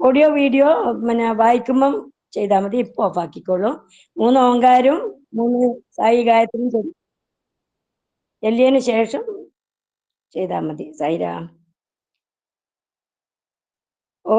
Audio video പിന്നെ വായിക്കുമ്പം ചെയ്താൽ മതി. ഇപ്പൊ ഓഫ് ആക്കിക്കോളൂ. മൂന്ന് ഓങ്കാരും മൂന്ന് സായി ഗായത്രിയും ചൊല്ലി ചൊല്ലിയതിന് ശേഷം ചെയ്താൽ മതി. സൈര ഓ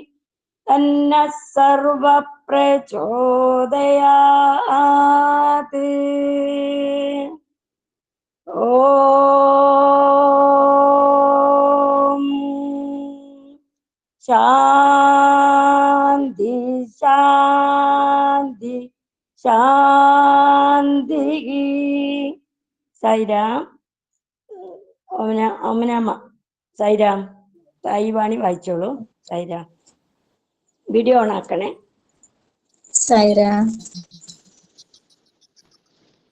തന്നെ സർവ പ്രചോദയാ ശാന്തി ശാന്തി ശാന്തി. സൈരാം അമന അമനമ്മ സൈരാം തായിവാണി വായിച്ചോളൂ. സൈരാം. വീഡിയോ ഓൺ ആക്കണേ. സൈര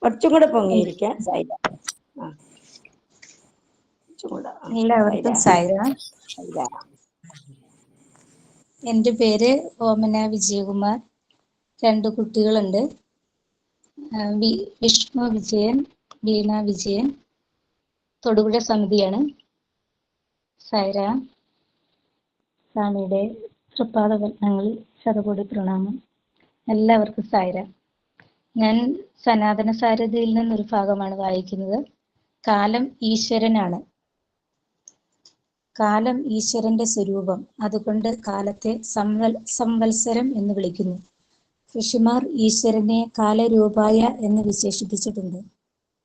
കുറച്ചും കൂടെ പൊങ്ങിയിരിക്കാം. സൈര എല്ലാവർക്കും സൈര, എന്റെ പേര് ഓമന വിജയകുമാർ. രണ്ട് കുട്ടികളുണ്ട്. വിഷ്ണു വിജയൻ വീണ വിജയൻ. തൊടുപുഴ സമിതിയാണ്. സൈര സ്വാമിയുടെ തൃപ്പാദപത്നങ്ങളിൽ ശതകോടി പ്രണാമം. എല്ലാവർക്കും സായര. ഞാൻ സനാതന സാരഥിയിൽ നിന്നൊരു ഭാഗമാണ് വായിക്കുന്നത്. കാലം ഈശ്വരനാണ്. കാലം ഈശ്വരന്റെ സ്വരൂപം. അതുകൊണ്ട് കാലത്തെ സംവൽ സംവത്സരം എന്ന് വിളിക്കുന്നു. ഋഷിമാർ ഈശ്വരനെ കാലരൂപായ എന്ന് വിശേഷിപ്പിച്ചിട്ടുണ്ട്.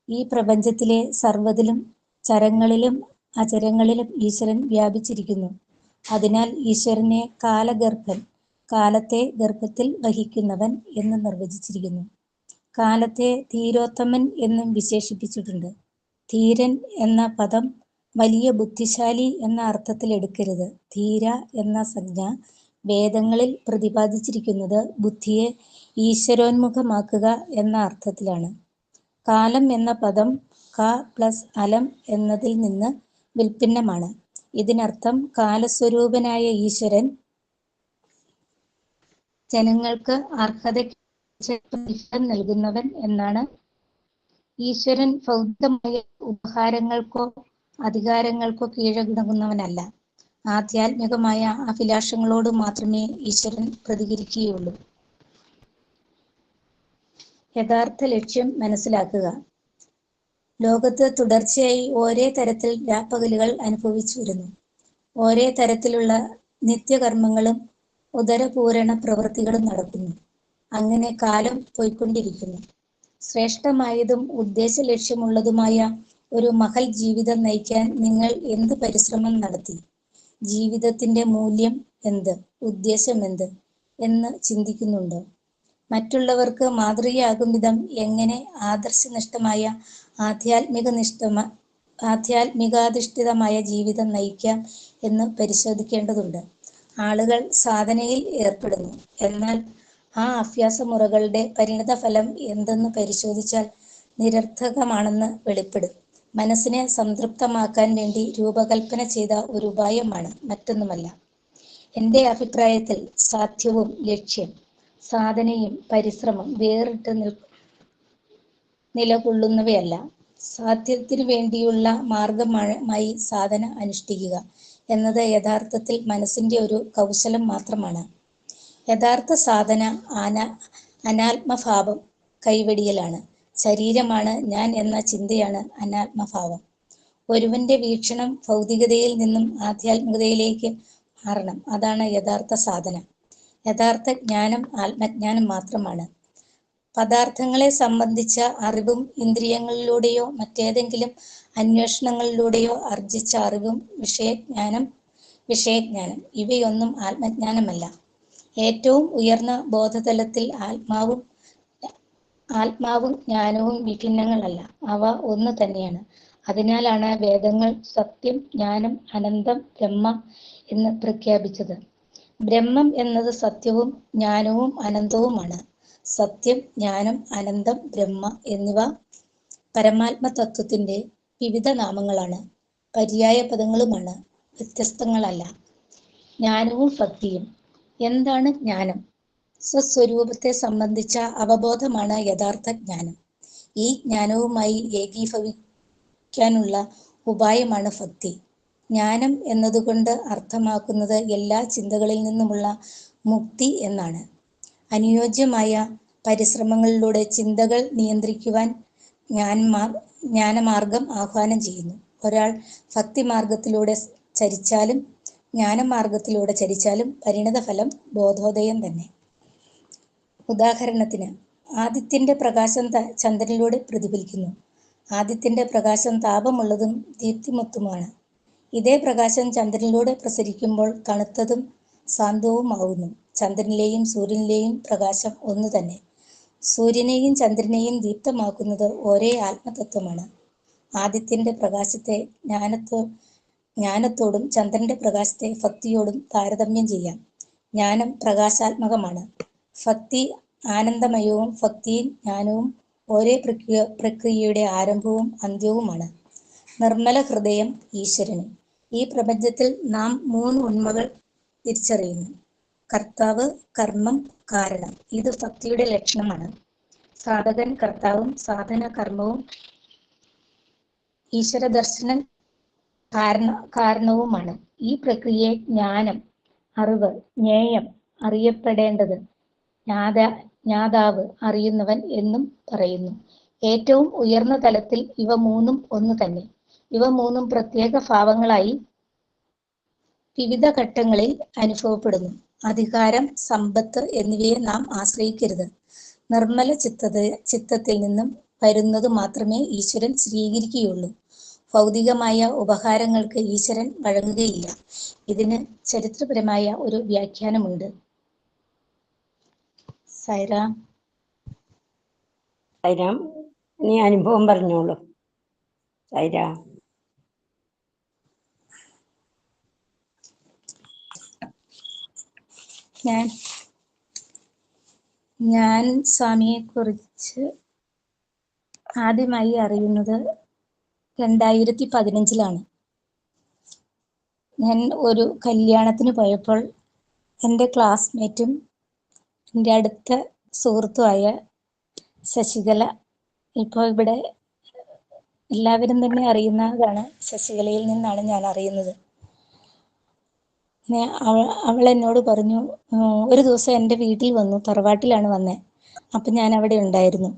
ഈ പ്രപഞ്ചത്തിലെ സർവതിലും ചരങ്ങളിലും അചരങ്ങളിലും ഈശ്വരൻ വ്യാപിച്ചിരിക്കുന്നു. അതിനാൽ ഈശ്വരനെ കാലഗർഭൻ കാലത്തെ ഗർഭത്തിൽ വഹിക്കുന്നവൻ എന്ന് നിർവചിച്ചിരിക്കുന്നു. കാലത്തെ ധീരോത്തമൻ എന്നും വിശേഷിപ്പിച്ചിട്ടുണ്ട്. ധീരൻ എന്ന പദം വലിയ ബുദ്ധിശാലി എന്ന അർത്ഥത്തിൽ എടുക്കരുത്. ധീര എന്ന സംജ്ഞ വേദങ്ങളിൽ പ്രതിപാദിച്ചിരിക്കുന്നത് ബുദ്ധിയെ ഈശ്വരോന്മുഖമാക്കുക എന്ന അർത്ഥത്തിലാണ്. കാലം എന്ന പദം ക പ്ലസ് അലം എന്നതിൽ നിന്ന് വിൽഭിന്നമാണ് ഇതിനർത്ഥം കാലസ്വരൂപനായ ഈശ്വരൻ ജനങ്ങൾക്ക് അർഹതയ്ക്ക് നൽകുന്നവൻ എന്നാണ്. ഈശ്വരൻ ഭൗതികമായ ഉപഹാരങ്ങൾക്കോ അധികാരങ്ങൾക്കോ കീഴടങ്ങുന്നവനല്ല. ആധ്യാത്മികമായ അഭിലാഷങ്ങളോട് മാത്രമേ ഈശ്വരൻ പ്രതികരിക്കുകയുള്ളൂ. യഥാർത്ഥ ലക്ഷ്യം മനസ്സിലാക്കുക. ലോകത്ത് തുടർച്ചയായി ഒരേ തരത്തിൽ രാപ്പകലുകൾ അനുഭവിച്ചു വരുന്നു ഒരേ തരത്തിലുള്ള നിത്യകർമ്മങ്ങളും ഉദരപൂരണ പ്രവൃത്തികളും നടക്കുന്നു. അങ്ങനെ കാലം പോയിക്കൊണ്ടിരിക്കുന്നു. ശ്രേഷ്ഠമായതും ഉദ്ദേശ ലക്ഷ്യമുള്ളതുമായ ഒരു മഹൽ ജീവിതം നയിക്കാൻ നിങ്ങൾ എന്ത് പരിശ്രമം നടത്തി? ജീവിതത്തിന്റെ മൂല്യം എന്ത്? ഉദ്ദേശം എന്ത്? എന്ന് ചിന്തിക്കുന്നുണ്ടോ? മറ്റുള്ളവർക്ക് മാതൃകയാകും വിധം എങ്ങനെ ആദർശനിഷ്ഠമായ ആധ്യാത്മിക നിഷ്ഠമ ആധ്യാത്മികാധിഷ്ഠിതമായ ജീവിതം നയിക്കാം എന്ന് പരിശോധിക്കേണ്ടതുണ്ട്. ആളുകൾ സാധനയിൽ ഏർപ്പെടുന്നു. എന്നാൽ ആ അഭ്യാസ മുറകളുടെ പരിണിത ഫലം എന്തെന്ന് പരിശോധിച്ചാൽ നിരർത്ഥകമാണെന്ന് വെളിപ്പെടും. മനസ്സിനെ സംതൃപ്തമാക്കാൻ വേണ്ടി രൂപകൽപ്പന ചെയ്ത ഒരു ഉപായമാണ് മറ്റൊന്നുമല്ല. എന്റെ അഭിപ്രായത്തിൽ സാധ്യവും ലക്ഷ്യം. സാധനയും പരിശ്രമം വേറിട്ട് നിൽ നിലകൊള്ളുന്നവയല്ല. സാധ്യത്തിനു വേണ്ടിയുള്ള മാർഗമായി സാധന അനുഷ്ഠിക്കുക എന്നത് യഥാർത്ഥത്തിൽ മനസ്സിന്റെ ഒരു കൗശലം മാത്രമാണ്. യഥാർത്ഥ സാധന ആന അനാത്മഭാവം കൈവെടിയലാണ്. ശരീരമാണ് ഞാൻ എന്ന ചിന്തയാണ് അനാത്മഭാവം. ഒരുവന്റെ വീക്ഷണം ഭൗതികതയിൽ നിന്നും ആധ്യാത്മികതയിലേക്ക് മാറണം. അതാണ് യഥാർത്ഥ സാധന. യഥാർത്ഥ ജ്ഞാനം ആത്മജ്ഞാനം മാത്രമാണ്. പദാർത്ഥങ്ങളെ സംബന്ധിച്ച അറിവും ഇന്ദ്രിയങ്ങളിലൂടെയോ മറ്റേതെങ്കിലും അന്വേഷണങ്ങളിലൂടെയോ ആർജിച്ച അറിവും വിഷയജ്ഞാനം വിഷയജ്ഞാനം. ഇവയൊന്നും ആത്മജ്ഞാനമല്ല. ഏറ്റവും ഉയർന്ന ബോധതലത്തിൽ ആത്മാവും ആത്മാവും ജ്ഞാനവും വിഭിന്നങ്ങളല്ല. അവ ഒന്ന് തന്നെയാണ്. അതിനാലാണ് വേദങ്ങൾ സത്യം ജ്ഞാനം അനന്തം ബ്രഹ്മ എന്ന് പ്രഖ്യാപിച്ചത്. ബ്രഹ്മം എന്നത് സത്യവും ജ്ഞാനവും അനന്തവുമാണ്. സത്യം ജ്ഞാനം അനന്തം ബ്രഹ്മ എന്നിവ പരമാത്മ തത്വത്തിന്റെ വിവിധ നാമങ്ങളാണ്. പര്യായ പദങ്ങളുമാണ്. വ്യത്യസ്തങ്ങളല്ല. ജ്ഞാനവും ഭക്തിയും. എന്താണ് ജ്ഞാനം? സ്വസ്വരൂപത്തെ സംബന്ധിച്ച അവബോധമാണ് യഥാർത്ഥ ജ്ഞാനം. ഈ ജ്ഞാനവുമായി ഏകീഭവിക്കാനുള്ള ഉപായമാണ് ഭക്തി. ജ്ഞാനം എന്നതുകൊണ്ട് അർത്ഥമാക്കുന്നത് എല്ലാ ചിന്തകളിൽ നിന്നുമുള്ള മുക്തി എന്നാണ്. അനുയോജ്യമായ പരിശ്രമങ്ങളിലൂടെ ചിന്തകൾ നിയന്ത്രിക്കുവാൻ ജ്ഞാനമാർ ജ്ഞാനമാർഗം ആഹ്വാനം ചെയ്യുന്നു. ഒരാൾ ഭക്തി മാർഗത്തിലൂടെ ചരിച്ചാലും ജ്ഞാനമാർഗത്തിലൂടെ ചരിച്ചാലും പരിണതഫലം ബോധോദയം തന്നെ. ഉദാഹരണത്തിന് ആദിത്യന്റെ പ്രകാശം ചന്ദ്രനിലൂടെ പ്രതിഫലിക്കുന്നു. ആദിത്യന്റെ പ്രകാശം താപമുള്ളതും ദീപ്തിമത്തുമാണ്. ഇതേ പ്രകാശം ചന്ദ്രനിലൂടെ പ്രസരിക്കുമ്പോൾ തണുത്തതും സാന്ത്വവുമാവുന്നു ചന്ദ്രനിലെയും സൂര്യനിലെയും പ്രകാശം ഒന്നു തന്നെ. സൂര്യനെയും ചന്ദ്രനെയും ദീപ്തമാക്കുന്നത് ഒരേ ആത്മതത്വമാണ്. ആദിത്യന്റെ പ്രകാശത്തെ ജ്ഞാനത്തോ ജ്ഞാനത്തോടും ചന്ദ്രന്റെ പ്രകാശത്തെ ഭക്തിയോടും താരതമ്യം ചെയ്യാം. ജ്ഞാനം പ്രകാശാത്മകമാണ്. ഭക്തി ആനന്ദമയവും ഭക്തിയും ജ്ഞാനവും ഒരേ പ്രക്രിയ പ്രക്രിയയുടെ ആരംഭവും അന്ത്യവുമാണ്. നിർമ്മല ഹൃദയം ഈശ്വരന്. ഈ പ്രപഞ്ചത്തിൽ നാം മൂന്ന് ഉണ്മകൾ തിരിച്ചറിയുന്നു. കർത്താവ് കർമ്മം കാരണം. ഇത് ഭക്തിയുടെ ലക്ഷണമാണ്. സാധകൻ കർത്താവും സാധന കർമ്മവും ഈശ്വര ദർശനം കാരണ കാരണവുമാണ്. ഈ പ്രക്രിയയെ ജ്ഞാനം അറിവ് ജ്ഞേയം അറിയപ്പെടേണ്ടത് ജ്ഞാത ജ്ഞാതാവ് അറിയുന്നവൻ എന്നും പറയുന്നു. ഏറ്റവും ഉയർന്ന തലത്തിൽ ഇവ മൂന്നും ഒന്ന് തന്നെ. ഇവ മൂന്നും പ്രത്യേക ഭാവങ്ങളായി വിവിധ ഘട്ടങ്ങളിൽ അനുഭവപ്പെടുന്നു. അധികാരം സമ്പത്ത് എന്നിവയെ നാം ആശ്രയിക്കരുത്. നിർമ്മല ചിത്തത ചിത്തത്തിൽ നിന്നും വരുന്നത് മാത്രമേ ഈശ്വരൻ സ്വീകരിക്കുകയുള്ളൂ. ഭൗതികമായ ഉപഹാരങ്ങൾക്ക് ഈശ്വരൻ വഴങ്ങുകയില്ല. ഇതിന് ചരിത്രപരമായ ഒരു വ്യാഖ്യാനമുണ്ട്. സൈറാം. സൈറാം നീ അനുഭവം പറഞ്ഞോളൂ. സൈരാം ഞാൻ ഞാൻ സ്വാമിയെ കുറിച്ച് ആദ്യമായി അറിയുന്നത് രണ്ടായിരത്തി പതിനഞ്ചിലാണ് ഞാൻ ഒരു കല്യാണത്തിന് പോയപ്പോൾ എന്റെ ക്ലാസ്മേറ്റും എന്റെ അടുത്ത സുഹൃത്തുമായ ശശികല ഇപ്പോൾ ഇവിടെ എല്ലാവരും തന്നെ അറിയുന്നതാണ്. ശശികലയിൽ നിന്നാണ് ഞാൻ അറിയുന്നത്. അവൾ എന്നോട് പറഞ്ഞു ഒരു ദിവസം എന്റെ വീട്ടിൽ വന്നു തറവാട്ടിലാണ് വന്നേ. അപ്പം ഞാൻ അവിടെ ഉണ്ടായിരുന്നു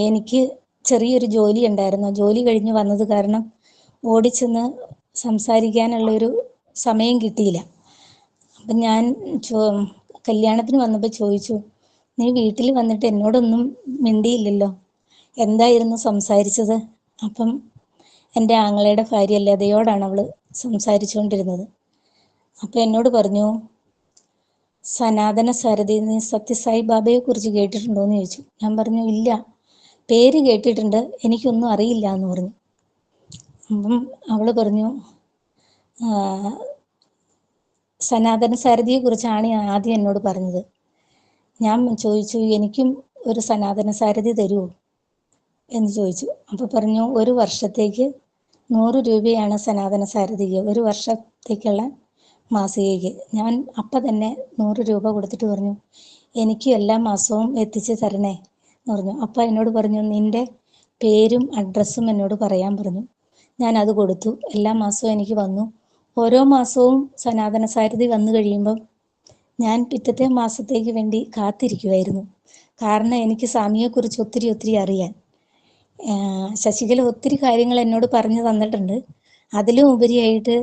എനിക്ക് ചെറിയൊരു ജോലി ഉണ്ടായിരുന്നു. ജോലി കഴിഞ്ഞ് വന്നത് കാരണം ഓടിച്ചെന്ന് സംസാരിക്കാനുള്ള ഒരു സമയം കിട്ടിയില്ല. അപ്പം ഞാൻ കല്യാണത്തിന് വന്നപ്പോൾ ചോദിച്ചു നീ വീട്ടിൽ വന്നിട്ട് എന്നോടൊന്നും മിണ്ടിയില്ലല്ലോ. എന്തായിരുന്നു സംസാരിച്ചത്? അപ്പം എന്റെ ആങ്ങളയുടെ ഭാര്യ ലതയോടാണ് അവൾ സംസാരിച്ചുകൊണ്ടിരുന്നത്. അപ്പൊ എന്നോട് പറഞ്ഞു സനാതന സാരഥി സത്യസായി ബാബയെ കുറിച്ച് കേട്ടിട്ടുണ്ടോ എന്ന് ചോദിച്ചു. ഞാൻ പറഞ്ഞു ഇല്ല. പേര് കേട്ടിട്ടുണ്ട്. എനിക്കൊന്നും അറിയില്ല എന്ന് പറഞ്ഞു. അപ്പം അവൾ പറഞ്ഞു "ആ, സനാതന സാരഥിയെ കുറിച്ചാണ് ആദ്യം എന്നോട് പറഞ്ഞത്. ഞാൻ ചോദിച്ചു എനിക്കും ഒരു സനാതന സാരഥി തരുമോ എന്ന് ചോദിച്ചു. അപ്പോൾ പറഞ്ഞു ഒരു വർഷത്തേക്ക് നൂറ് രൂപയാണ് സനാതന സാരഥിക്ക് ഒരു വർഷത്തേക്കുള്ള മാസികയ്ക്ക്. ഞാൻ അപ്പം തന്നെ നൂറ് രൂപ കൊടുത്തിട്ട് പറഞ്ഞു എനിക്ക് എല്ലാ മാസവും എത്തിച്ച് തരണേ എന്ന് പറഞ്ഞു. അപ്പം എന്നോട് പറഞ്ഞു നിന്റെ പേരും അഡ്രസ്സും എന്നോട് പറയാൻ പറഞ്ഞു. ഞാൻ അത് കൊടുത്തു. എല്ലാ മാസവും എനിക്ക് വന്നു. ഓരോ മാസവും സനാതന സാരഥി വന്നു കഴിയുമ്പം ഞാൻ പിറ്റത്തെ മാസത്തേക്ക് വേണ്ടി കാത്തിരിക്കുമായിരുന്നു കാരണം എനിക്ക് സ്വാമിയെക്കുറിച്ച് ഒത്തിരി ഒത്തിരി അറിയാൻ. ശശികല ഒത്തിരി കാര്യങ്ങൾ എന്നോട് പറഞ്ഞു തന്നിട്ടുണ്ട്. അതിലും ഉപരിയായിട്ട്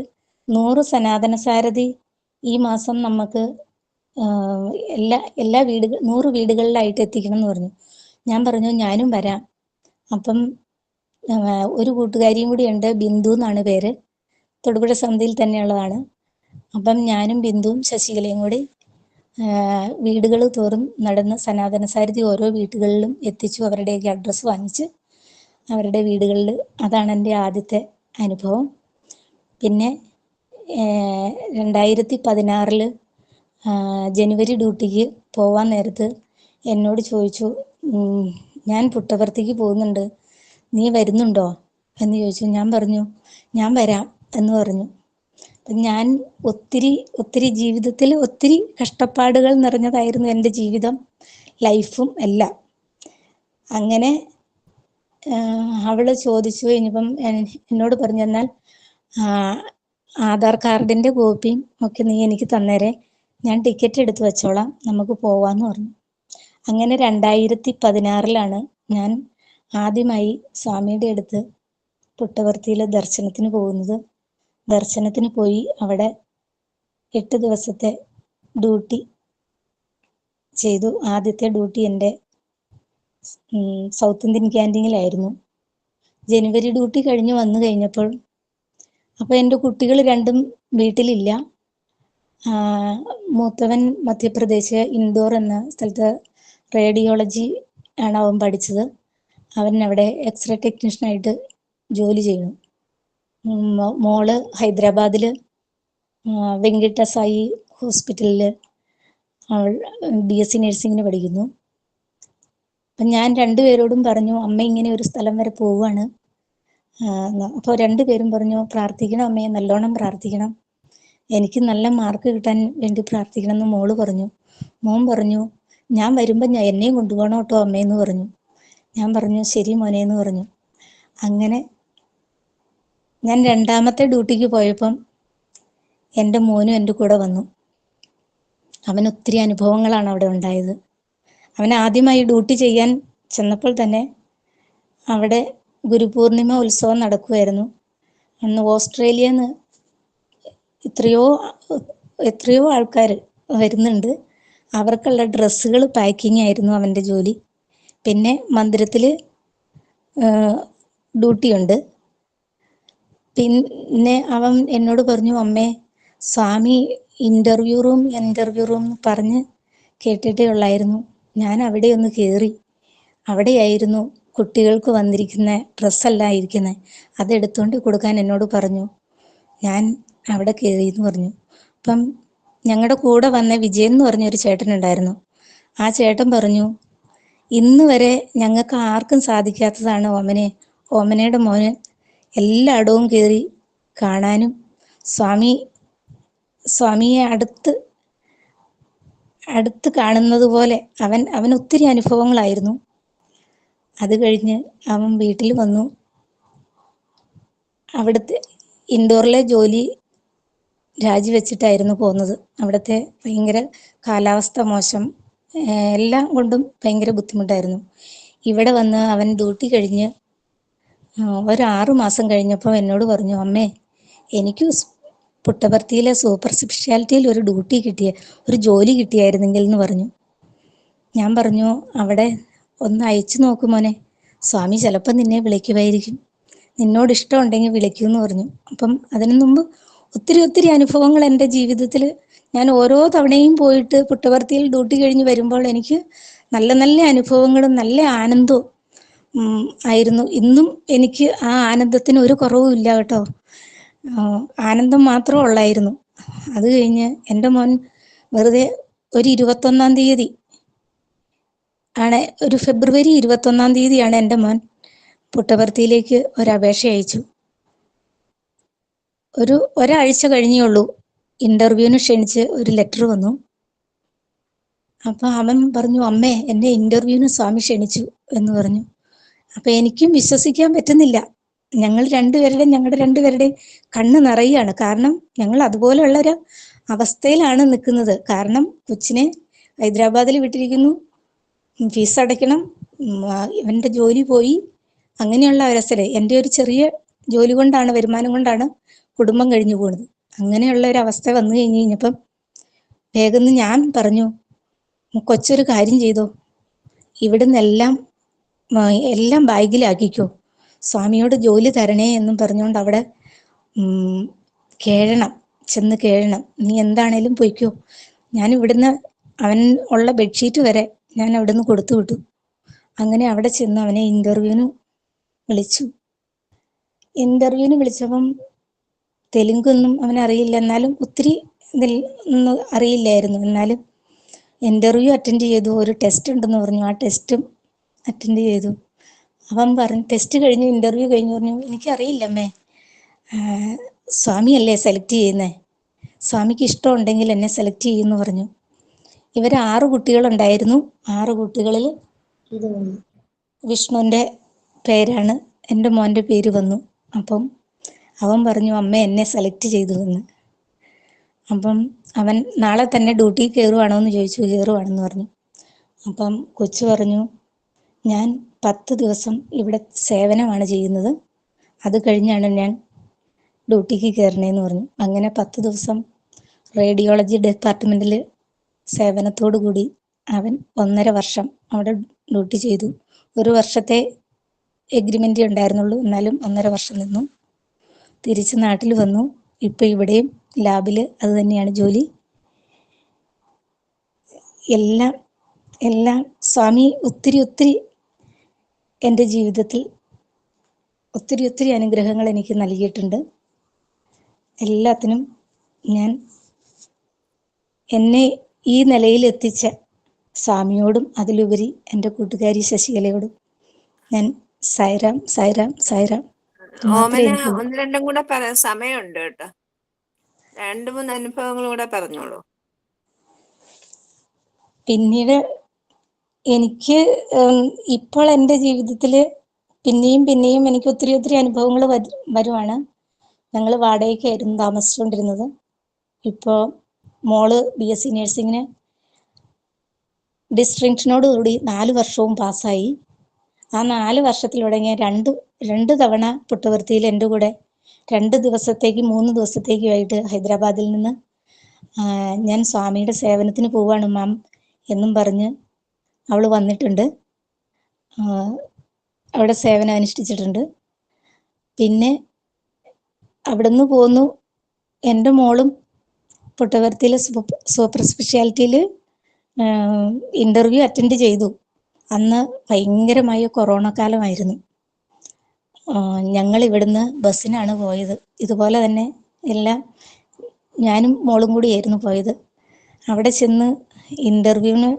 നൂറ് സനാതന സാരഥി ഈ മാസം നമുക്ക് എല്ലാ എല്ലാ വീടുകൾ നൂറ് വീടുകളിലായിട്ട് എത്തിക്കണം എന്ന് പറഞ്ഞു. ഞാൻ പറഞ്ഞു ഞാനും വരാം. അപ്പം ഒരു കൂട്ടുകാരിയും കൂടി ഉണ്ട് ബിന്ദു എന്നാണ് പേര്. തൊടുപുഴ സന്ധിയിൽ തന്നെയുള്ളതാണ്. അപ്പം ഞാനും ബിന്ദുവും ശശികലയും കൂടി വീടുകൾ തോറും നടന്ന് സനാതന സാരഥി ഓരോ വീടുകളിലും എത്തിച്ചു അവരുടെയൊക്കെ അഡ്രസ്സ് വാങ്ങിച്ച് അവരുടെ വീടുകളിൽ അതാണ് എന്റെ ആദ്യത്തെ അനുഭവം. പിന്നെ രണ്ടായിരത്തി പതിനാറിൽ ജനുവരി ഡ്യൂട്ടിക്ക് പോവാൻ നേരത്ത് എന്നോട് ചോദിച്ചു ഞാൻ പുട്ടപർത്തിക്ക് പോകുന്നുണ്ട്. നീ വരുന്നുണ്ടോ? എന്ന് ചോദിച്ചു. ഞാൻ പറഞ്ഞു ഞാൻ വരാം എന്ന് പറഞ്ഞു. ഞാൻ ഒത്തിരി ഒത്തിരി ജീവിതത്തിൽ ഒത്തിരി കഷ്ടപ്പാടുകൾ നിറഞ്ഞതായിരുന്നു എന്റെ ജീവിതം ലൈഫും എല്ലാം. അങ്ങനെ അവൾ ചോദിച്ചു കഴിഞ്ഞപ്പം എന്നോട് പറഞ്ഞു എന്നാൽ ആധാർ കാർഡിന്റെ കോപ്പിയും ഒക്കെ നീ എനിക്ക് തന്നേരെ. ഞാൻ ടിക്കറ്റ് എടുത്തു വെച്ചോളാം. നമുക്ക് പോവാന്ന് പറഞ്ഞു. അങ്ങനെ രണ്ടായിരത്തി പതിനാറിലാണ് ഞാൻ ആദ്യമായി സ്വാമിയുടെ അടുത്ത് പുട്ടവർത്തിയിലെ ദർശനത്തിന് പോകുന്നത്. ദർശനത്തിന് പോയി അവിടെ എട്ട് ദിവസത്തെ ഡ്യൂട്ടി ചെയ്തു. ആദ്യത്തെ ഡ്യൂട്ടി എന്റെ സൗത്ത് ഇന്ത്യൻ ക്യാന്റീനിലായിരുന്നു. ജനുവരി ഡ്യൂട്ടി കഴിഞ്ഞ് വന്നു കഴിഞ്ഞപ്പോൾ അപ്പോൾ എന്റെ കുട്ടികൾ രണ്ടും വീട്ടിലില്ല. മൂത്തവൻ മധ്യപ്രദേശ് ഇൻഡോർ എന്ന സ്ഥലത്ത് റേഡിയോളജി ആണ് അവൻ പഠിച്ചത്. അവൻ അവിടെ എക്സ്റേ ടെക്നീഷ്യനായിട്ട് ജോലി ചെയ്യുന്നു. മോൾ ഹൈദരാബാദിൽ വെങ്കിട്ട സായി ഹോസ്പിറ്റലിൽ അവൾ ബി എസ് സി നഴ്സിങ്ങിന് പഠിക്കുന്നു. അപ്പം ഞാൻ രണ്ടുപേരോടും പറഞ്ഞു അമ്മ ഇങ്ങനെ ഒരു സ്ഥലം വരെ പോവുകയാണ് അപ്പോൾ രണ്ടുപേരും പറഞ്ഞു പ്രാർത്ഥിക്കണം അമ്മയെ നല്ലോണം പ്രാർത്ഥിക്കണം. എനിക്ക് നല്ല മാർക്ക് കിട്ടാൻ വേണ്ടി പ്രാർത്ഥിക്കണം എന്ന് മോൾ പറഞ്ഞു. മോൻ പറഞ്ഞു ഞാൻ വരുമ്പോൾ ഞാൻ എന്നെയും കൊണ്ടുപോകണം കേട്ടോ അമ്മയെന്ന് പറഞ്ഞു. ഞാൻ പറഞ്ഞു ശരി മോനെ എന്ന് പറഞ്ഞു. അങ്ങനെ ഞാൻ രണ്ടാമത്തെ ഡ്യൂട്ടിക്ക് പോയപ്പം എന്റെ മോനും എന്റെ കൂടെ വന്നു. അവൻ ഒത്തിരി അനുഭവങ്ങളാണ് അവിടെ ഉണ്ടായത്. അവൻ ആദ്യമായി ഡ്യൂട്ടി ചെയ്യാൻ ചെന്നപ്പോൾ തന്നെ അവിടെ ഗുരുപൂർണിമ ഉത്സവം നടക്കുമായിരുന്നു അന്ന് ഓസ്ട്രേലിയയിൽ നിന്ന് എത്രയോ എത്രയോ ആൾക്കാർ വരുന്നുണ്ട്. അവർക്കുള്ള ഡ്രസ്സുകൾ പാക്കിംഗ് ആയിരുന്നു അവന്റെ ജോലി. പിന്നെ മന്ദിരത്തിൽ ഡ്യൂട്ടിയുണ്ട് പിന്നെ അവൻ എന്നോട് പറഞ്ഞു അമ്മേ Swami interview room interview room എന്ന് പറഞ്ഞ് കേട്ടിട്ടേ ഉള്ളായിരുന്നു. ഞാൻ അവിടെ ഒന്ന് കയറി അവിടെയായിരുന്നു കുട്ടികൾക്ക് വന്നിരിക്കുന്ന ഡ്രസ്സെല്ലാം ഇരിക്കുന്നത് അതെടുത്തുകൊണ്ട് കൊടുക്കാൻ എന്നോട് പറഞ്ഞു. ഞാൻ അവിടെ കയറി എന്ന് പറഞ്ഞു. അപ്പം ഞങ്ങളുടെ കൂടെ വന്ന വിജയൻ എന്ന് പറഞ്ഞൊരു ചേട്ടനുണ്ടായിരുന്നു. ആ ചേട്ടൻ പറഞ്ഞു ഇന്ന് വരെ ഞങ്ങൾക്ക് ആർക്കും സാധിക്കാത്തതാണ് ഓമനെ. ഓമനയുടെ മോന് എല്ലായിടവും കയറി കാണാനും സ്വാമി സ്വാമിയെ അടുത്ത് അടുത്ത് കാണുന്നത് പോലെ അവൻ അവൻ ഒത്തിരി അനുഭവങ്ങളായിരുന്നു. അത് കഴിഞ്ഞ് അവൻ വീട്ടിൽ വന്നു. അവിടുത്തെ ഇൻഡോറിലെ ജോലി രാജിവെച്ചിട്ടായിരുന്നു പോകുന്നത് അവിടുത്തെ ഭയങ്കര കാലാവസ്ഥ മോശം. എല്ലാം കൊണ്ടും ഭയങ്കര ബുദ്ധിമുട്ടായിരുന്നു. ഇവിടെ വന്ന് അവൻ ഡ്യൂട്ടി കഴിഞ്ഞ് ഒരു ആറു മാസം കഴിഞ്ഞപ്പോൾ എന്നോട് പറഞ്ഞു അമ്മേ എനിക്ക് പുട്ടപർത്തിയിലെ സൂപ്പർ സ്പെഷ്യാലിറ്റിയിൽ ഒരു ഡ്യൂട്ടി കിട്ടിയ ഒരു ജോലി കിട്ടിയായിരുന്നെങ്കിൽ എന്ന് പറഞ്ഞു. ഞാൻ പറഞ്ഞു അവിടെ ഒന്ന് അയച്ചു നോക്ക് മോനെ. സ്വാമി ചിലപ്പോൾ നിന്നെ വിളിക്കുമായിരിക്കും. നിന്നോട് ഇഷ്ടമുണ്ടെങ്കിൽ വിളിക്കുമെന്ന് പറഞ്ഞു. അപ്പം അതിനു മുമ്പ് ഒത്തിരി ഒത്തിരി അനുഭവങ്ങൾ എന്റെ ജീവിതത്തിൽ ഞാൻ ഓരോ തവണയും പോയിട്ട് പുട്ടപർത്തിയിൽ ഡ്യൂട്ടി കഴിഞ്ഞ് വരുമ്പോൾ എനിക്ക് നല്ല നല്ല അനുഭവങ്ങളും നല്ല ആനന്ദവും ആയിരുന്നു. ഇന്നും എനിക്ക് ആ ആനന്ദത്തിന് ഒരു കുറവും ഇല്ല കേട്ടോ. ആനന്ദം മാത്രം ഉള്ളായിരുന്നു. അത് കഴിഞ്ഞ് എന്റെ മോൻ വെറുതെ ഒരു ഇരുപത്തൊന്നാം തീയതി ആണ്. ഒരു ഫെബ്രുവരി ഇരുപത്തൊന്നാം തീയതിയാണ് എന്റെ മോൻ പുട്ടപർത്തിയിലേക്ക് ഒരു അപേക്ഷ അയച്ചു. ഒരു ഒരാഴ്ച കഴിഞ്ഞേ ഉള്ളൂ. ഇന്റർവ്യൂവിന് ക്ഷണിച്ച് ഒരു ലെറ്റർ വന്നു. അപ്പൊ അവൻ പറഞ്ഞു അമ്മേ എന്നെ ഇന്റർവ്യൂവിന് സ്വാമി ക്ഷണിച്ചു എന്ന് പറഞ്ഞു. അപ്പൊ എനിക്കും വിശ്വസിക്കാൻ പറ്റുന്നില്ല. ഞങ്ങൾ രണ്ടുപേരുടെയും ഞങ്ങളുടെ രണ്ടുപേരുടെയും കണ്ണ് നിറയുകയാണ്. കാരണം ഞങ്ങൾ അതുപോലെയുള്ള ഒരു അവസ്ഥയിലാണ് നിൽക്കുന്നത്. കാരണം കൊച്ചിനെ ഹൈദരാബാദിൽ വിട്ടിരിക്കുന്നു. ഫീസ് അടയ്ക്കണം. ഇവന്റെ ജോലി പോയി. അങ്ങനെയുള്ള അവസ്ഥയിൽ എന്റെ ഒരു ചെറിയ ജോലി കൊണ്ടാണ് വരുമാനം കൊണ്ടാണ് കുടുംബം കഴിഞ്ഞു പോകുന്നത് അങ്ങനെയുള്ള ഒരു അവസ്ഥ വന്നു കഴിഞ്ഞ് കഴിഞ്ഞപ്പം വേഗം ഞാൻ പറഞ്ഞു കൊച്ചൊരു കാര്യം ചെയ്തോ. ഇവിടുന്ന് എല്ലാം എല്ലാം ബാഗിലാക്കിക്കോ. സ്വാമിയോട് ജോലി തരണേ എന്നും പറഞ്ഞുകൊണ്ട് അവിടെ കേഴണം ചെന്ന് കേഴണം നീ എന്താണേലും പൊയ്ക്കോ. ഞാൻ ഇവിടുന്ന് അവൻ ഉള്ള ബെഡ്ഷീറ്റ് വരെ ഞാൻ അവിടുന്ന് കൊടുത്തു വിട്ടു. അങ്ങനെ അവിടെ ചെന്ന് അവനെ ഇന്റർവ്യൂവിന് വിളിച്ചു. ഇന്റർവ്യൂവിന് വിളിച്ചപ്പം തെലുങ്കൊന്നും അവനറിയില്ല എന്നാലും ഒത്തിരി ഒന്നും അറിയില്ലായിരുന്നു. എന്നാലും ഇന്റർവ്യൂ അറ്റൻഡ് ചെയ്തു. ഒരു ടെസ്റ്റ് ഉണ്ടെന്ന് പറഞ്ഞു. ആ ടെസ്റ്റും അറ്റൻഡ് ചെയ്തു. അവൻ പറഞ്ഞു ടെസ്റ്റ് കഴിഞ്ഞു ഇന്റർവ്യൂ കഴിഞ്ഞു പറഞ്ഞു എനിക്കറിയില്ലമ്മേ സ്വാമിയല്ലേ സെലക്ട് ചെയ്യുന്നേ? സ്വാമിക്ക് ഇഷ്ടമുണ്ടെങ്കിൽ എന്നെ സെലക്ട് ചെയ്യുമെന്ന് പറഞ്ഞു. ഇവർ ആറ് കുട്ടികളുണ്ടായിരുന്നു. ആറ് കുട്ടികളിൽ ഇത് വന്നു. പേരാണ്. എന്റെ മോന്റെ പേര് വന്നു. അപ്പം അവൻ പറഞ്ഞു അമ്മ എന്നെ സെലക്ട് ചെയ്തു എന്ന്. അപ്പം അവൻ നാളെ തന്നെ ഡ്യൂട്ടി കയറുവാണോ എന്ന് ചോദിച്ചു. കയറുവാണെന്ന് പറഞ്ഞു. അപ്പം കൊച്ചു പറഞ്ഞു ഞാൻ പത്ത് ദിവസം ഇവിടെ സേവനമാണ് ചെയ്യുന്നത്. അത് കഴിഞ്ഞാണ് ഞാൻ ഡ്യൂട്ടിക്ക് കയറണേന്ന് പറഞ്ഞു. അങ്ങനെ പത്ത് ദിവസം റേഡിയോളജി ഡിപ്പാർട്ട്മെന്റിൽ സേവനത്തോടു കൂടി അവൻ ഒന്നര വർഷം അവിടെ ഡ്യൂട്ടി ചെയ്തു. ഒരു വർഷത്തെ എഗ്രിമെന്റ് ഉണ്ടായിരുന്നുള്ളൂ. എന്നാലും ഒന്നര വർഷം നിന്നു. തിരിച്ച് നാട്ടിൽ വന്നു. ഇപ്പൊ ഇവിടെയും ലാബിൽ അത് തന്നെയാണ് ജോലി. എല്ലാം എല്ലാം സ്വാമി ഒത്തിരി ഒത്തിരി എന്റെ ജീവിതത്തിൽ ഒത്തിരി ഒത്തിരി അനുഗ്രഹങ്ങൾ എനിക്ക് നൽകിയിട്ടുണ്ട്. എല്ലാത്തിനും ഞാൻ എന്നെ ഈ നിലയിൽ എത്തിച്ച സ്വാമിയോടും അതിലുപരി എന്റെ കൂട്ടുകാരി ശശികലയോടും ഞാൻ സൈറാം സൈറാം സൈറാം. ഒന്ന് രണ്ടും കൂടെ പറയാൻ സമയമുണ്ട് കേട്ടോ. രണ്ട് മൂന്ന് അനുഭവങ്ങളും കൂടെ പറഞ്ഞോളൂ. പിന്നീട് എനിക്ക് ഇപ്പോൾ എന്റെ ജീവിതത്തിൽ പിന്നെയും പിന്നെയും എനിക്ക് ഒത്തിരി ഒത്തിരി അനുഭവങ്ങൾ വരുവാണ്. ഞങ്ങൾ വാടകയ്ക്കായിരുന്നു താമസിച്ചുകൊണ്ടിരുന്നത്. ഇപ്പോൾ മോൾ ബി എസ് സി നഴ്സിങ്ങിന് ഡിസ്ട്രിങ്ഷനോട് കൂടി നാല് വർഷവും പാസ്സായി. ആ നാല് വർഷത്തിലൂടെ ഞാൻ രണ്ട് രണ്ട് തവണ പുട്ടുവർത്തിയിൽ എന്റെ കൂടെ രണ്ട് ദിവസത്തേക്ക് മൂന്ന് ദിവസത്തേക്കുമായിട്ട് ഹൈദരാബാദിൽ നിന്ന് ഞാൻ സ്വാമിയുടെ സേവനത്തിന് പോവാണ് മാം എന്നും പറഞ്ഞ് അവൾ വന്നിട്ടുണ്ട്. അവിടെ സേവനം അനുഷ്ഠിച്ചിട്ടുണ്ട്. പിന്നെ അവിടുന്ന് പോന്നു. എന്റെ മോളും പുട്ടവർത്തിയിൽ സൂപ്പർ സ്പെഷ്യാലിറ്റിയിൽ ഇന്റർവ്യൂ അറ്റൻഡ് ചെയ്തു. അന്ന് ഭയങ്കരമായ കൊറോണ കാലമായിരുന്നു. ഞങ്ങൾ ഇവിടുന്ന് ബസ്സിനാണ് പോയത്. ഇതുപോലെ തന്നെ എല്ലാം ഞാനും മോളും കൂടിയായിരുന്നു പോയത്. അവിടെ ചെന്ന് ഇന്റർവ്യൂവിന്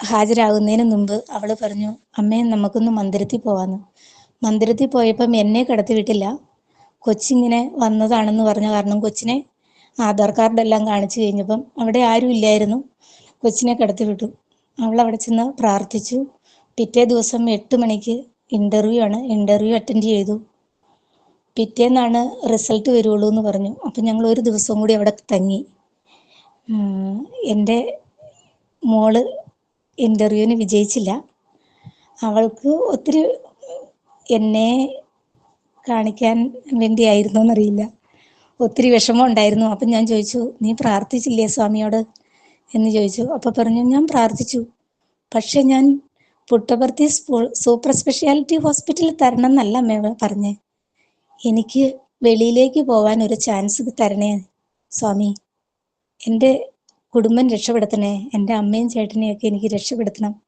ഹാജരാകുന്നതിന് മുമ്പ് അവൾ പറഞ്ഞു അമ്മേ നമുക്കൊന്ന് മന്ദിരത്തിൽ പോവാന്ന്. മന്ദിരത്തിൽ പോയപ്പം എന്നെ കടത്തി വിട്ടില്ല കൊച്ചിങ്ങനെ വന്നതാണെന്ന് പറഞ്ഞ കാരണം കൊച്ചിനെ ആധാർ കാർഡെല്ലാം കാണിച്ചു കഴിഞ്ഞപ്പം അവിടെ ആരും ഇല്ലായിരുന്നു. കൊച്ചിനെ കടത്തി വിട്ടു. അവൾ അവിടെ ചെന്ന് പ്രാർത്ഥിച്ചു. പിറ്റേ ദിവസം എട്ട് മണിക്ക് ഇന്റർവ്യൂ ആണ്. ഇന്റർവ്യൂ അറ്റൻഡ് ചെയ്തു. പിറ്റേന്നാണ് റിസൾട്ട് വരുള്ളൂ എന്ന് പറഞ്ഞു. അപ്പം ഞങ്ങൾ ഒരു ദിവസം കൂടി അവിടെ തങ്ങി. എന്റെ മോൾ ഇന്റർവ്യൂവിന് വിജയിച്ചില്ല. അവൾക്ക് ഒത്തിരി എന്നെ കാണിക്കാൻ വേണ്ടിയായിരുന്നോ എന്നറിയില്ല ഒത്തിരി വിഷമം ഉണ്ടായിരുന്നു. അപ്പം ഞാൻ ചോദിച്ചു നീ പ്രാർത്ഥിച്ചില്ലേ സ്വാമിയോട്? എന്ന് ചോദിച്ചു. അപ്പോൾ പറഞ്ഞു ഞാൻ പ്രാർത്ഥിച്ചു. പക്ഷെ ഞാൻ പുട്ടപർത്തി സ്പോ- സൂപ്പർ സ്പെഷ്യാലിറ്റി ഹോസ്പിറ്റലിൽ തരണം എന്നല്ല അമ്മ പറഞ്ഞേ. എനിക്ക് വെളിയിലേക്ക് പോവാൻ ഒരു ചാൻസ് തരണേ സ്വാമി. എന്റെ കുടുംബം രക്ഷപ്പെടുത്തണേ. എന്റെ അമ്മയും ചേട്ടനെയൊക്കെ എനിക്ക് രക്ഷപ്പെടുത്തണം.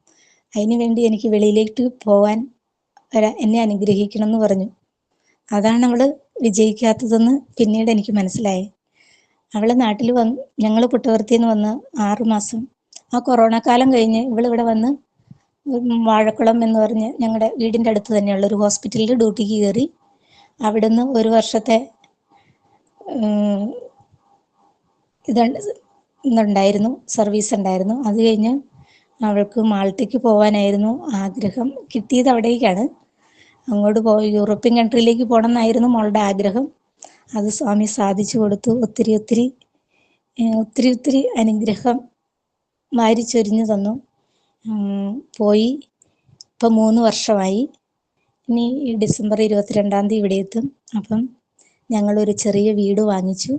അതിനുവേണ്ടി എനിക്ക് വെളിയിലേക്ക് പോവാൻ എന്നെ അനുഗ്രഹിക്കണം എന്ന് പറഞ്ഞു. അതാണ് അവൾ വിജയിക്കാത്തതെന്ന് പിന്നീട് എനിക്ക് മനസ്സിലായി. അവൾ നാട്ടിൽ വന്ന് ഞങ്ങൾ പുട്ടവർത്തിയിൽ നിന്ന് വന്ന് ആറുമാസം ആ കൊറോണ കാലം കഴിഞ്ഞ് ഇവളിവിടെ വന്ന് വാഴക്കുളം എന്ന് പറഞ്ഞ് ഞങ്ങളുടെ വീടിന്റെ അടുത്ത് തന്നെയുള്ള ഒരു ഹോസ്പിറ്റലിൽ ഡ്യൂട്ടിക്ക് കയറി. അവിടുന്ന് ഒരു വർഷത്തെ ഇതുണ്ടായിരുന്നു സർവീസ് ഉണ്ടായിരുന്നു. അത് കഴിഞ്ഞ് അവൾക്ക് മാൾട്ടയ്ക്ക് പോകാനായിരുന്നു ആഗ്രഹം. കിട്ടിയത് അവിടേക്കാണ്. അങ്ങോട്ട് പോയി. യൂറോപ്യൻ കൺട്രിയിലേക്ക് പോകണം എന്നായിരുന്നു മോളുടെ ആഗ്രഹം. അത് സ്വാമി സാധിച്ചു കൊടുത്തു. ഒത്തിരി ഒത്തിരി ഒത്തിരി ഒത്തിരി അനുഗ്രഹം വാരിച്ചൊരിഞ്ഞു തന്നു. പോയി. ഇപ്പം മൂന്ന് വർഷമായി. ഇനി ഡിസംബർ ഇരുപത്തിരണ്ടാം തീയതി ഇവിടെ എത്തും. അപ്പം ഞങ്ങളൊരു ചെറിയ വീട് വാങ്ങിച്ചു.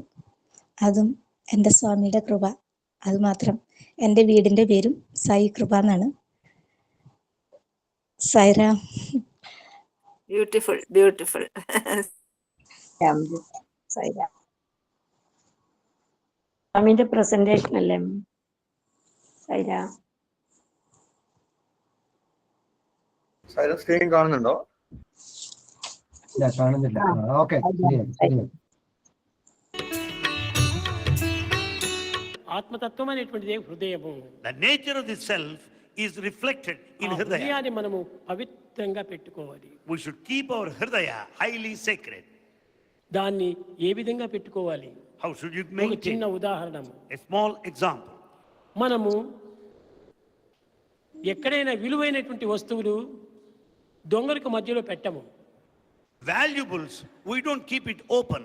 അതും എന്റെ സ്വാമിയുടെ കൃപ. അത് മാത്രം എന്റെ വീടിന്റെ പേരും സായി കൃപ എന്നാണ്. Sairam. Beautiful beautiful Ramaji Sairam സ്വാമിന്റെ presentation അല്ലേ സൈരാം സൈലം സ്ക്രീൻ കാണുന്നുണ്ടോ ഇല്ല കാണുന്നില്ല ഓക്കെ ശരിയായി ശരിയായി ఆత్మతత్వం అనేటువంటిదే హృదయము The nature of the self is reflected in ఆ Hridaya. హృదయాన్ని మనము పవిత్రంగా పెట్టుకోవాలి We should keep our Hridaya highly sacred. దాన్ని ఏ విధంగా పెట్టుకోవాలి How should you ఒక maintain? చిన్న ఉదాహరణము A small example. మనము ఎక్కడైనా విలువైనటువంటి వస్తువులు దొంగలకు మధ్యలో పెట్టము Valuables, we don't keep it open.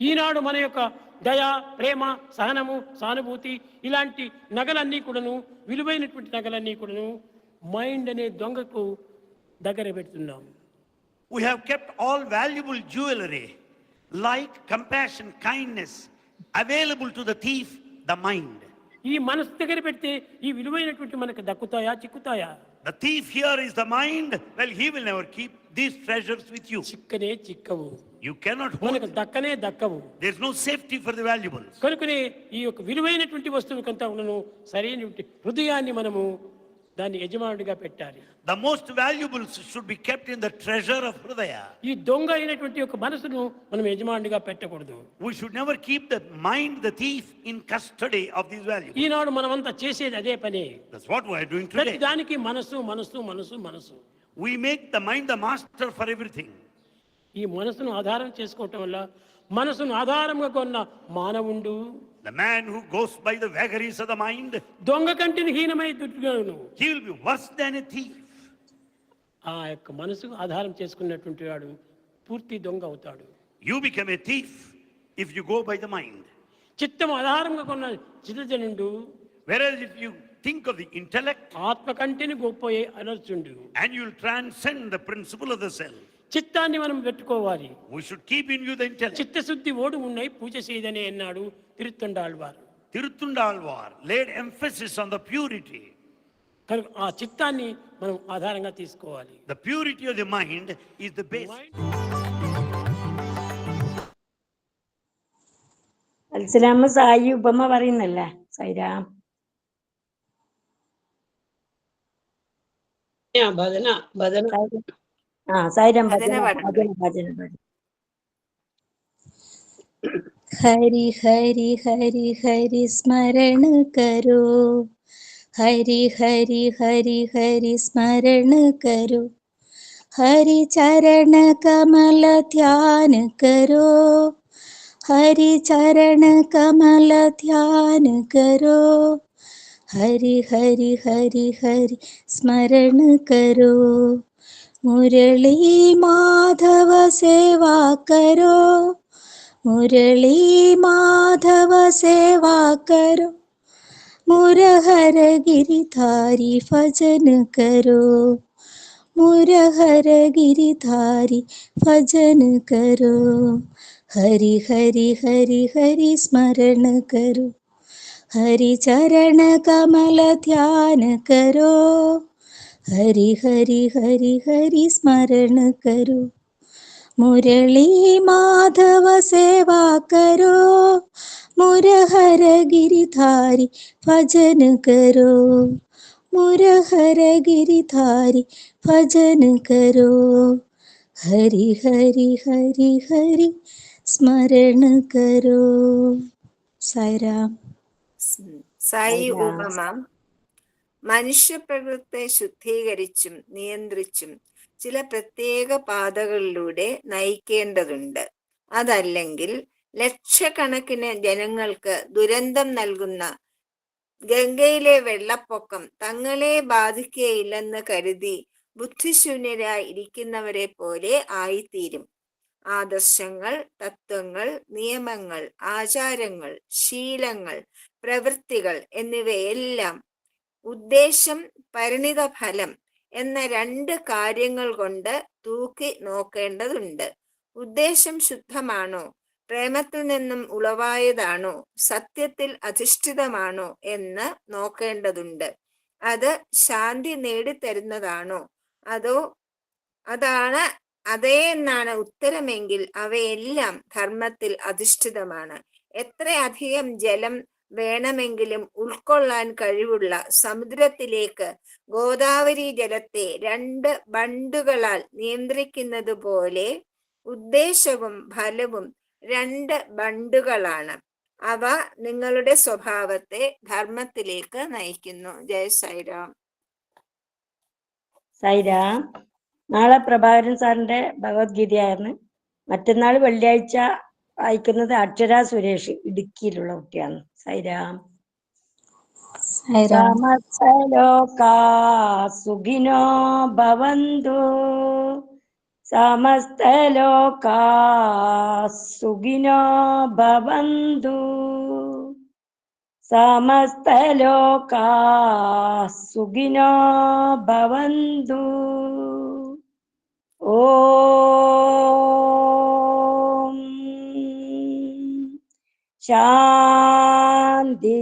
ఈనాడు మన యొక్క దయ ప్రేమ సహనము సానుభూతి ఇలాంటి నగలన్నీ కూడాను విలువైనటువంటి నగలన్నీ కూడాను మైండ్ అనే దొంగకు దగ్గర పెడుతున్నాం. We have kept all valuable jewellery like compassion kindness available to the thief the mind ఈ మనసు దగ్గర పెడితే ఈ విలువైనటువంటి మనకు దక్కుతాయా చిక్కుతాయా? The thief here is the mind well he will never keep these treasures with you చిక్కనే చిక్కవు. యు కెనాట్ మనకు దక్కనే దక్కవు. There is no safety for the valuable కనుకనే ఈ యొక్క విలువైనటువంటి వస్తువు వస్తువుకంతా ఉన్నను సరైనటువంటి హృదయాన్ని మనము దాన్ని యజమానుడిగా పెట్టాలి. The most valuables should be kept in the treasure of హృదయ ఈ దొంగ అయినటువంటి ఒక మనసును మనం యజమానుడిగా పెట్టకూడదు. We should never keep the mind the thief in custody of this value ఈనాడు మనమంతా చేసేది అదే పని. That's what we are doing today దానికి మనసు మనసు మనసు మనసు. We make the mind the master for everything ఈ మనసును ఆధారం చేసుకోవటం వల్ల మనసును ఆధారంగా కొన్న మానవుండు. The man who goes by the vagaries of the mind, దొంగ కంటిని హీనమై దుట్టుగాను he will be worse than a thief. ఆ యొక్క మనసుకు ఆధారం చేసుకున్నటువంటి వాడు పూర్తి దొంగ అవుతాడు You become a thief if you go by the mind. చిత్తం ఆధారంగా కొన్న చిత్తజనుడు Whereas if you think of the intellect ఆత్మ కంటిని గొప్పయే అనర్చుండు and you'll transcend the principle of the self, చిత్తాన్ని మనం పెట్టుకోవాలి we should keep in view the intellect. చిత్తశుద్ధి ఓడు ఉన్నాయి పూజ చేయదని అన్నాడు తిరుత్తండాళ్వారు Tirthundalvar laid emphasis on the purity. కనుక ఆ చిత్తాన్ని మనం ఆధారంగా తీసుకోవాలి The purity of the mind is the base. Al Salama Sai ഉപമ പറയുന്നല്ലേ സൈരാം ഭജന ഭജന हरि हरि हरि हरि स्मरण करो हरि हरि हरि हरि स्मरण करो हरि चरण कमल ध्यान करो हरि चरण कमल ध्यान करो हरि हरि हरि हरि स्मरण करो मुरली माधव सेवा करो मुरली माधव सेवा करो मुरहर गिरिधारी भजन करो मुरहर गिरिधारी भजन करो हरि हरि हरि हरि स्मरण करो हरि चरण कमल ध्यान करो ഹരി ഹരി ഹരി ഹരി സ്മരണ കരോ. മുരളി മാധവ സേവാ കരോ. മുരഹര ഗിരിധാരി ഭജന കരോ. മുരഹര ഗിരിധാരി ഭജന കരോ. ഹരി ഹരി ഹരി ഹരി സ്മരണ കരോ. സൈറാം സായി ഉമ മനുഷ്യപ്രകൃതത്തെ ശുദ്ധീകരിച്ചും നിയന്ത്രിച്ചും ചില പ്രത്യേക പാതകളിലൂടെ നയിക്കേണ്ടതുണ്ട്. അതല്ലെങ്കിൽ ലക്ഷക്കണക്കിന് ജനങ്ങൾക്ക് ദുരന്തം നൽകുന്ന ഗംഗയിലെ വെള്ളപ്പൊക്കം തങ്ങളെ ബാധിക്കുകയില്ലെന്ന് കരുതി ബുദ്ധിശൂന്യരായി ഇരിക്കുന്നവരെ പോലെ ആയിത്തീരും. ആദർശങ്ങൾ തത്വങ്ങൾ നിയമങ്ങൾ ആചാരങ്ങൾ ശീലങ്ങൾ പ്രവൃത്തികൾ എന്നിവയെല്ലാം ഉദ്ദേശം പരിണിത ഫലം എന്ന രണ്ട് കാര്യങ്ങൾ കൊണ്ട് തൂക്കി നോക്കേണ്ടതുണ്ട്. ഉദ്ദേശം ശുദ്ധമാണോ? പ്രേമത്തിൽ നിന്നും ഉളവായതാണോ? സത്യത്തിൽ അധിഷ്ഠിതമാണോ? എന്ന് നോക്കേണ്ടതുണ്ട്. അത് ശാന്തി നേടിത്തരുന്നതാണോ? അതോ അതാണ് അതേ എന്നാണ് ഉത്തരമെങ്കിൽ അവയെല്ലാം ധർമ്മത്തിൽ അധിഷ്ഠിതമാണ്. എത്രയധികം ജലം വേണമെങ്കിലും ഉൾക്കൊള്ളാൻ കഴിവുള്ള സമുദ്രത്തിലേക്ക് ഗോദാവരി ജലത്തെ രണ്ട് ബണ്ടുകളാൽ നിയന്ത്രിക്കുന്നത് പോലെ ഉദ്ദേശവും ഫലവും രണ്ട് ബണ്ടുകളാണ്. അവ നിങ്ങളുടെ സ്വഭാവത്തെ ധർമ്മത്തിലേക്ക് നയിക്കുന്നു. ജയ സൈറാം. സൈറാം. നാളെ പ്രഭാകരൻ സാറിന്റെ ഭഗവത്ഗീതയായിരുന്നു. മറ്റന്നാൾ വെള്ളിയാഴ്ച വായിക്കുന്നത് അക്ഷര സുരേഷ് ഇടുക്കിയിലുള്ള കുട്ടിയാണ്. സൈരാം. സമസ്തലോകാ സുഖിനോ ഭവന്തു. സമസ്തലോകാ സുഖിനോ ഭവന്തു. സമസ്തലോകാ സുഖിനോ ഭവന്തു. ഓം ശാന്തി ശാന്തി